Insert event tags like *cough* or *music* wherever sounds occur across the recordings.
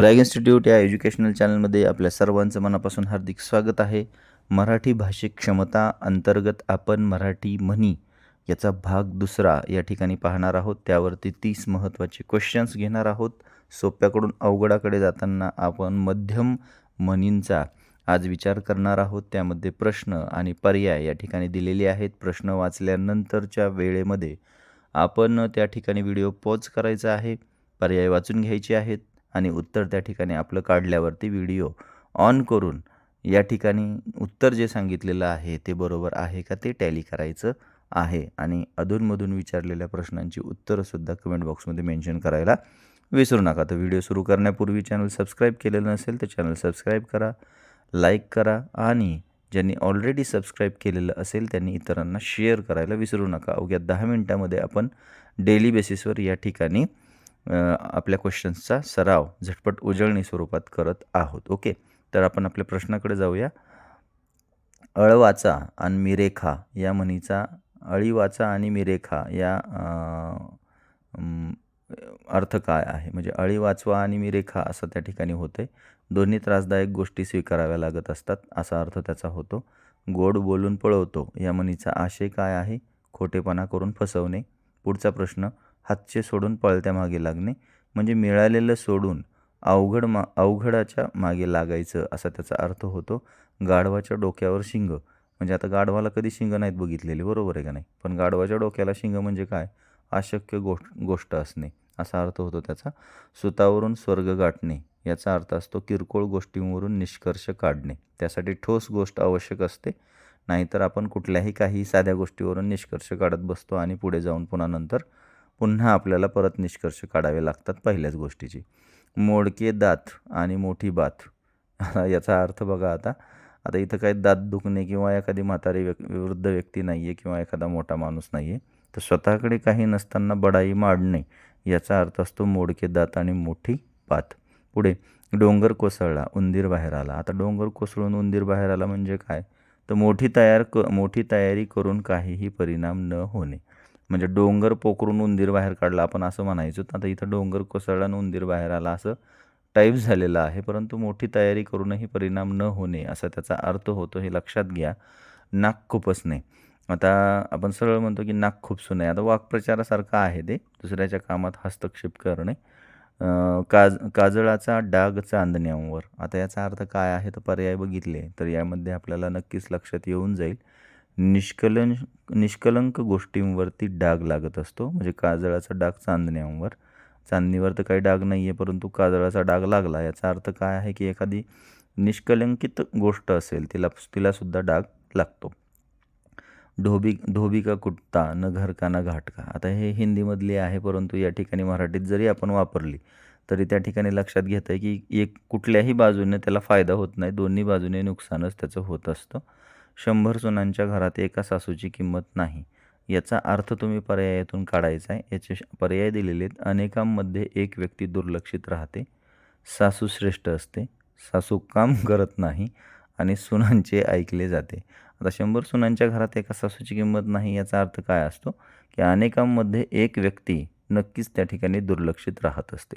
Prayag institute या educational चॅनलमध्ये आपल्या सर्वांचं मनापासून हार्दिक स्वागत आहे. मराठी भाषिक क्षमता अंतर्गत आपण मराठी म्हणी याचा भाग दुसरा या ठिकाणी पाहणार आहोत. त्यावरती तीस महत्त्वाचे क्वेश्चन्स घेणार आहोत. सोप्याकडून अवघडाकडे जाताना आपण मध्यम म्हणींचा आज विचार करणार आहोत. त्यामध्ये प्रश्न आणि पर्याय या ठिकाणी दिलेले आहेत. प्रश्न वाचल्यानंतरच्या वेळेमध्ये आपण त्या ठिकाणी व्हिडिओ पॉज करायचा आहे. पर्याय वाचून घ्यायचे आहेत. आणि उत्तर त्या ठिकाणी आपलं काढल्यावरती व्हिडिओ ऑन करून या ठिकाणी उत्तर जे सांगितलेलं आहे ते बरोबर आहे का ते टॅली करायचं आहे. आणि अधूनमधून विचारलेल्या प्रश्नांची उत्तरंसुद्धा कमेंट बॉक्समध्ये मेन्शन करायला विसरू नका. तर व्हिडिओ सुरू करण्यापूर्वी चॅनल सबस्क्राईब केलेलं नसेल तर चॅनल सबस्क्राईब करा लाईक करा आणि ज्यांनी ऑलरेडी सबस्क्राईब केलेलं असेल त्यांनी इतरांना शेअर करायला विसरू नका. अवघ्या दहा मिनटामध्ये आपण डेली बेसिसवर या ठिकाणी आपल्या क्वेश्चन्सचा सराव झटपट उजळणी स्वरूपात करत आहोत. ओके तर आपण आपल्या प्रश्नाकडे जाऊया. अळवाचा आणि मिरेखा या म्हणीचा अळीवाचा आणि मिरेखा या अर्थ काय आहे? म्हणजे अळी वाचवा आणि मिरेखा असं त्या ठिकाणी होते दोन्ही त्रासदायक गोष्टी स्वीकाराव्या लागत असतात असा अर्थ त्याचा होतो. गोड बोलून पळवतो या म्हणीचा आशय काय आहे? खोटेपणा करून फसवणे. पुढचा प्रश्न हातचे सोडून पळत्या मागे लागणे म्हणजे मिळालेलं सोडून अवघड मा अवघडाच्या मागे लागायचं असा त्याचा अर्थ होतो गाढवाच्या डोक्यावर शिंग. म्हणजे आता गाढवाला कधी शिंग नाहीत बघितलेली बरोबर आहे का नाही? पण गाढवाच्या डोक्याला शिंग म्हणजे काय? अशक्य गोष्ट गोष्ट असणे असा अर्थ होतो त्याचा. सुतावरून स्वर्ग गाठणे याचा अर्थ असतो किरकोळ गोष्टींवरून निष्कर्ष काढणे. त्यासाठी ठोस गोष्ट आवश्यक असते. नाहीतर आपण कुठल्याही काही साध्या गोष्टीवरून निष्कर्ष काढत बसतो आणि पुढे जाऊन पुन्हा नंतर पुन्हा आपल्याला परत निष्कर्ष काढावे लागतात पहिल्याच गोष्टीची. मोडके दात आणि मोठी बात. *laughs* याचा अर्थ बघा आता आता इथं काही दात दुखणे किंवा एखादी म्हातारी व्यक् वृद्ध व्यक्ती नाही आहे किंवा एखादा मोठा माणूस नाही आहे तर स्वतःकडे काही नसताना बडाई माडणे याचा अर्थ असतो मोडके दात आणि मोठी पात पुढे डोंगर कोसळला उंदीर बाहेर आला. आता डोंगर कोसळून उंदीर बाहेर आला म्हणजे काय? तर मोठी तयार क मोठी तयारी करून काहीही परिणाम न होणे. म्हणजे डोंगर पोखरून उंदीर बाहेर काढला आपण असं म्हणायचो. आता इथं डोंगर कोसळला आणि उंदीर बाहेर आला असं टाईप झालेलं आहे. परंतु मोठी तयारी करूनही परिणाम न होणे असा त्याचा अर्थ होतो हे लक्षात घ्या. नाक खुपसणे. आता आपण सरळ म्हणतो की नाक खुपसू नये आता वाक्प्रचारासारखं आहे ते. दुसऱ्याच्या कामात हस्तक्षेप करणे. काज काजळाचा डाग चांदण्यावर. आता याचा अर्थ काय आहे? तर पर्याय बघितले. तर यामध्ये आपल्याला नक्कीच लक्षात येऊन जाईल. निष्कलं निष्कलंक गोष्टींवरती डाग लागत असतो. म्हणजे काजळाचा डाग चांदण्यावर. चांदणीवर तर काही डाग नाही आहे परंतु काजळाचा डाग लागला. याचा अर्थ काय आहे की एखादी निष्कलंकित गोष्ट असेल तिला तिलासुद्धा डाग लागतो. ढोबी ढोबी का कुट्टा न घर का न घाट का आता हे हिंदीमधली आहे परंतु या ठिकाणी मराठीत जरी आपण वापरली तरी त्या ठिकाणी लक्षात घेतं आहे की एक कुठल्याही बाजूने त्याला फायदा होत नाही. दोन्ही बाजूने नुकसानच त्याचं होत असतं. शंभर सुनांच्या घरात एका सासूची किंमत नाही. याचा अर्थ तुम्ही पर्यायातून काढायचा आहे. याचे श- पर्याय दिलेले आहेत. अनेकांमध्ये एक व्यक्ती दुर्लक्षित राहते. सासू श्रेष्ठ असते. सासू काम करत नाही आणि सुनांचे ऐकले जाते. आता शंभर सुनांच्या घरात एका सासूची किंमत नाही याचा अर्थ काय असतो? की अनेकांमध्ये एक व्यक्ती नक्कीच त्या ठिकाणी दुर्लक्षित राहत असते.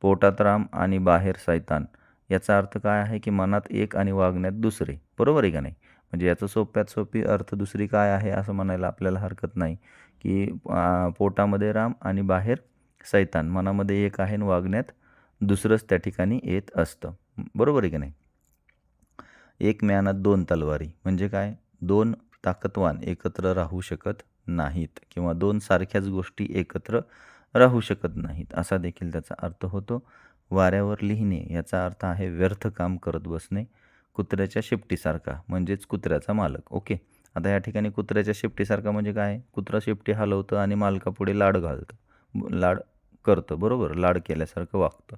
पोटात राम आणि बाहेर सैतान याचा अर्थ काय आहे? की मनात एक आणि वागण्यात दुसरे. बरोबर आहे का नाही? म्हणजे याचं सोप्यात सोपी अर्थ दुसरी काय आहे असं म्हणायला आपल्याला हरकत नाही. की पोटामध्ये राम आणि बाहेर सैतान. मनामध्ये एक आहे आणि वागण्यात दुसरंच त्या ठिकाणी येत असतं. बरोबर आहे की नाही? एक म्यानात दोन तलवारी. म्हणजे काय? दोन ताकदवान एकत्र राहू शकत नाहीत किंवा दोन सारख्याच गोष्टी एकत्र राहू शकत नाहीत. असा देखील त्याचा अर्थ होतो. वाऱ्यावर लिहिणे याचा अर्थ आहे व्यर्थ काम करत बसणे. कुत्र्याच्या शेपटीसारखा म्हणजेच कुत्र्याचा मालक. ओके? आता या ठिकाणी कुत्र्याच्या शेपटीसारखा म्हणजे काय? कुत्रा शेपटी हलवतं आणि मालकापुढे लाड घालतं. लाड करतं बरोबर? लाड केल्यासारखं वागतं.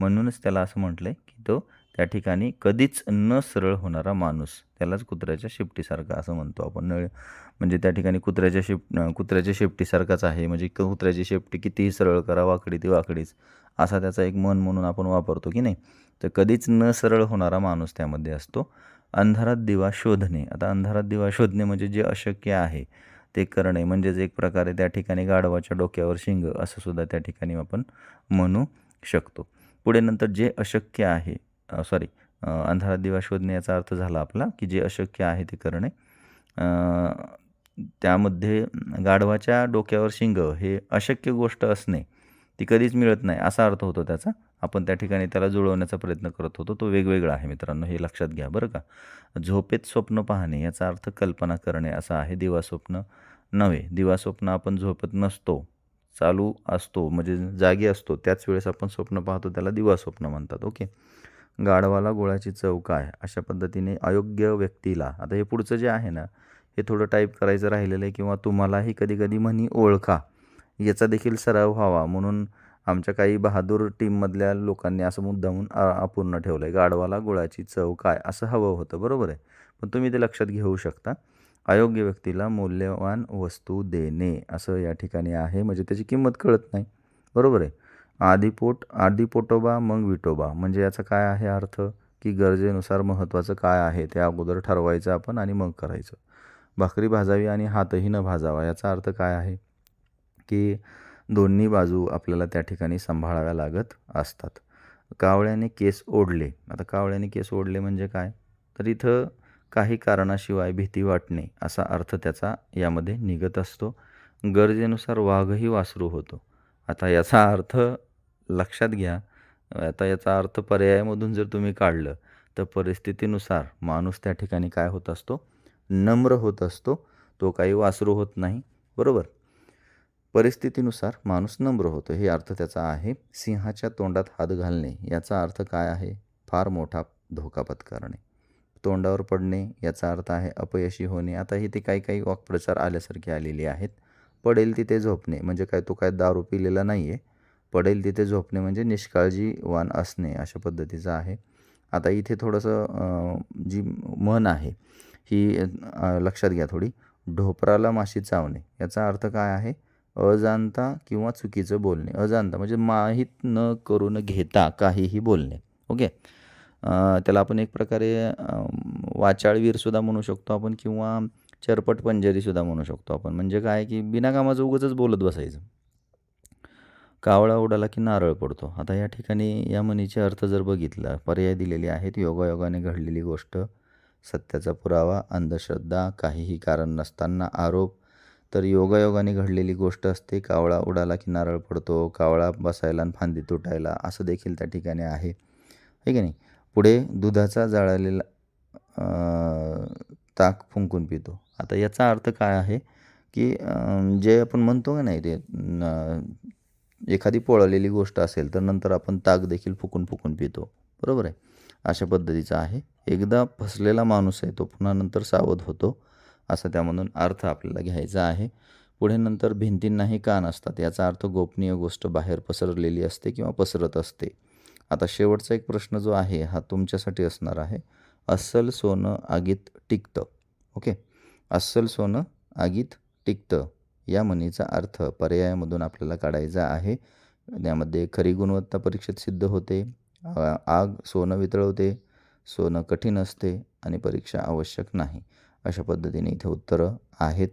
म्हणूनच त्याला असं म्हटलं आहे की तो त्या ठिकाणी कधीच न सरळ होणारा माणूस. त्यालाच कुत्र्याच्या शेपटीसारखा असं म्हणतो आपण. नळ म्हणजे त्या ठिकाणी कुत्र्याच्या शेप कुत्र्याच्या शेपटीसारखाच आहे. म्हणजे क- कुत्र्याची शेपटी कितीही सरळ करा वाकडी ती वाकडीच. असा त्याचा एक मन म्हणून आपण वापरतो की नाही? तर कधीच न सरळ होणारा माणूस त्यामध्ये असतो. अंधारात दिवा शोधणे. आता अंधारात दिवा शोधणे म्हणजे जे अशक्य आहे ते करणे. म्हणजेच एक प्रकारे त्या ठिकाणी गाढवाच्या डोक्यावर शिंग असं सुद्धा त्या ठिकाणी आपण म्हणू शकतो. पुढे नंतर जे अशक्य आहे सॉरी अंधारात दिवा शोधणे याचा अर्थ झाला आपला की जे अशक्य आहे ते करणे. त्यामध्ये गाढवाच्या डोक्यावर शिंग हे अशक्य गोष्ट असणे ती कधीच मिळत नाही असा अर्थ होतो त्याचा. आपण त्या ठिकाणी त्याला जुळवण्याचा प्रयत्न करत होतो. तो वेगवेगळा आहे मित्रांनो हे लक्षात घ्या बरं का. झोपेत स्वप्न पाहणे याचा अर्थ कल्पना करणे असा आहे दिवा स्वप्न नव्हे. दिवा स्वप्न आपण झोपत नसतो. चालू असतो म्हणजे जागी असतो त्याच वेळेस आपण स्वप्न पाहतो त्याला दिवा स्वप्न म्हणतात. ओके. गाढवाला गोळाची चव काय? अशा पद्धतीने अयोग्य व्यक्तीला आता हे पुढचं जे आहे ना हे थोडं टाईप करायचं राहिलेलं आहे किंवा तुम्हालाही कधी कधी म्हणी ओळखा. याचा देखील सराव व्हावा. म्हणून आमच्या काही बहादूर टीममधल्या लोकांनी असं मुद्दामून अपूर्ण ठेवलं आहे गाढवाला गुळाची चव काय? असं हवं होतं. बरोबर आहे? पण तुम्ही ते लक्षात घेऊ शकता. अयोग्य व्यक्तीला मौल्यवान वस्तू देणे असं या ठिकाणी आहे. म्हणजे त्याची किंमत कळत नाही. बरोबर आहे. आधी पोट पोटोबा मग विटोबा. म्हणजे याचा काय आहे अर्थ? की गरजेनुसार महत्त्वाचं काय आहे? ते अगोदर ठरवायचं आपण आणि मग करायचं. भाकरी भाजावी आणि हातही न भाजावा याचा अर्थ काय आहे? की दोन्ही बाजू आपल्याला त्या ठिकाणी सांभाळाव्या लागत असतात. कावळ्याने केस ओढले. आता कावळ्याने केस ओढले म्हणजे काय? तर इथं काही कारणाशिवाय भीती वाटणे असा अर्थ त्याचा यामध्ये निघत असतो. गरजेनुसार वाघही वासरू होतो. आता याचा अर्थ लक्षात घ्या. आता याचा अर्थ पर्यायामधून जर तुम्ही काढलं तर परिस्थितीनुसार माणूस त्या ठिकाणी काय होत असतो? नम्र होत असतो. तो काही वासरू होत नाही. बरोबर? परिस्थितीनुसार माणूस नम्र होतो. हे अर्थ त्याचा आहे. सिंहाच्या तोंडात हात घालणे याचा अर्थ काय आहे? फार मोठा धोका पत्करणे तोंडावर पडणे याचा अर्थ आहे अपयशी होणे. आता इथे काही काही वाक्प्रचार आल्यासारखे आलेले आहेत. पडेल तिथे झोपणे म्हणजे काय? तो काय दारू पिलेला नाही आहे पडेल तिथे झोपणे म्हणजे निष्काळजीवान असणे अशा पद्धतीचं आहे. आता इथे थोडंसं जी मन आहे ही लक्षात घ्या थोडी. ढोपराला माशी चावणे. याचा अर्थ काय आहे? अजाणता किंवा चुकीचं बोलणे. अजाणता म्हणजे माहीत न करून घेता काहीही बोलणे. ओके? त्याला आपण एक प्रकारे वाचाळवीरसुद्धा म्हणू शकतो आपण किंवा चरपट पंजरीसुद्धा म्हणू शकतो आपण. म्हणजे काय की बिनाकामाचं उगाचच बोलत बसायचं. कावळा उडाला की नारळ पडतो. आता या ठिकाणी या म्हणीचे अर्थ जर बघितला पर्याय दिलेले आहेत. योगायोगाने घडलेली गोष्ट सत्याचा पुरावा अंधश्रद्धा काहीही कारण नसताना आरोप. तर योगायोगाने घडलेली गोष्ट असते कावळा उडाला की नारळ पडतो कावळा बसायला आणि फांदी तुटायला. असं देखील त्या ठिकाणी आहे. है की नाही? पुढे दुधाचा जाळलेला ताक फुंकून पितो. आता याचा अर्थ काय आहे की जे आपण म्हणतो का नाही ते एखादी पोळलेली गोष्ट असेल तर नंतर आपण ताक देखील फुकून फुकून पितो. बरोबर आहे? अशा पद्धतीचा आहे. एकदा फसलेला माणूस आहे तो पुन्हा नंतर सावध होतो असा त्यामधून अर्थ आपल्याला घ्यायचा आहे. पुढे नंतर भिंतींनाही कान असतात. याचा अर्थ गोपनीय गोष्ट बाहेर पसरलेली असते किंवा पसरत असते. आता शेवटचा एक प्रश्न जो आहे हा तुमच्यासाठी असणार आहे. अस्सल सोनं आगीत टिकतं. ओके? अस्सल सोनं आगीत टिकतं. या म्हणीचा अर्थ पर्यायामधून आपल्याला काढायचा आहे. यामध्ये खरी गुणवत्ता परीक्षेत सिद्ध होते. आग सोनं वितळवते सोनं कठीण असते आणि परीक्षा आवश्यक नाही. अशा पद्धतीने इथे उत्तरं आहेत.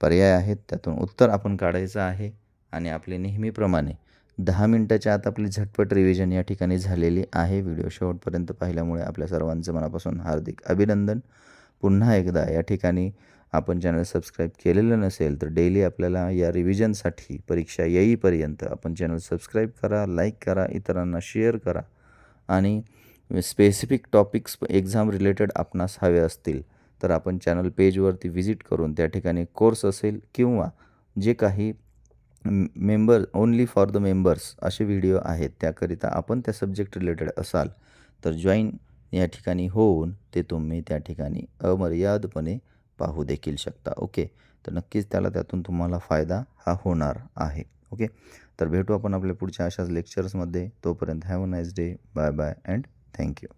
पर्याय आहेत. त्यातून उत्तर आपण काढायचं आहे आणि आपले नेहमीप्रमाणे दहा मिनटाच्या आत आपली झटपट रिव्हिजन या ठिकाणी झालेली आहे. व्हिडिओ शेवटपर्यंत पाहिल्यामुळे आपल्या सर्वांचं मनापासून हार्दिक अभिनंदन. पुन्हा एकदा या ठिकाणी आपण चॅनल सबस्क्राईब केलेलं नसेल तर डेली आपल्याला या रिव्हिजनसाठी परीक्षा येईपर्यंत आपण चॅनल सबस्क्राईब करा लाईक करा इतरांना शेअर करा आणि स्पेसिफिक टॉपिक्स एक्झाम रिलेटेड आपणास हवे असतील तर आपण चॅनल पेजवरती व्हिजिट करून त्या ठिकाणी कोर्स असेल किंवा जे काही member only for the members असे व्हिडिओ आहेत. त्याकरिता आपण त्या सब्जेक्ट रिलेटेड असाल तर जॉईन या ठिकाणी होऊन ते तुम्ही त्या ठिकाणी अमर्यादपणे पाहू देखील शकता. ओके तर नक्कीच त्याला त्यातून तुम्हाला फायदा हा होणार आहे. ओके तर भेटू आपण आपल्या पुढच्या अशाच लेक्चर्समध्ये तोपर्यंत have a nice day bye bye and thank you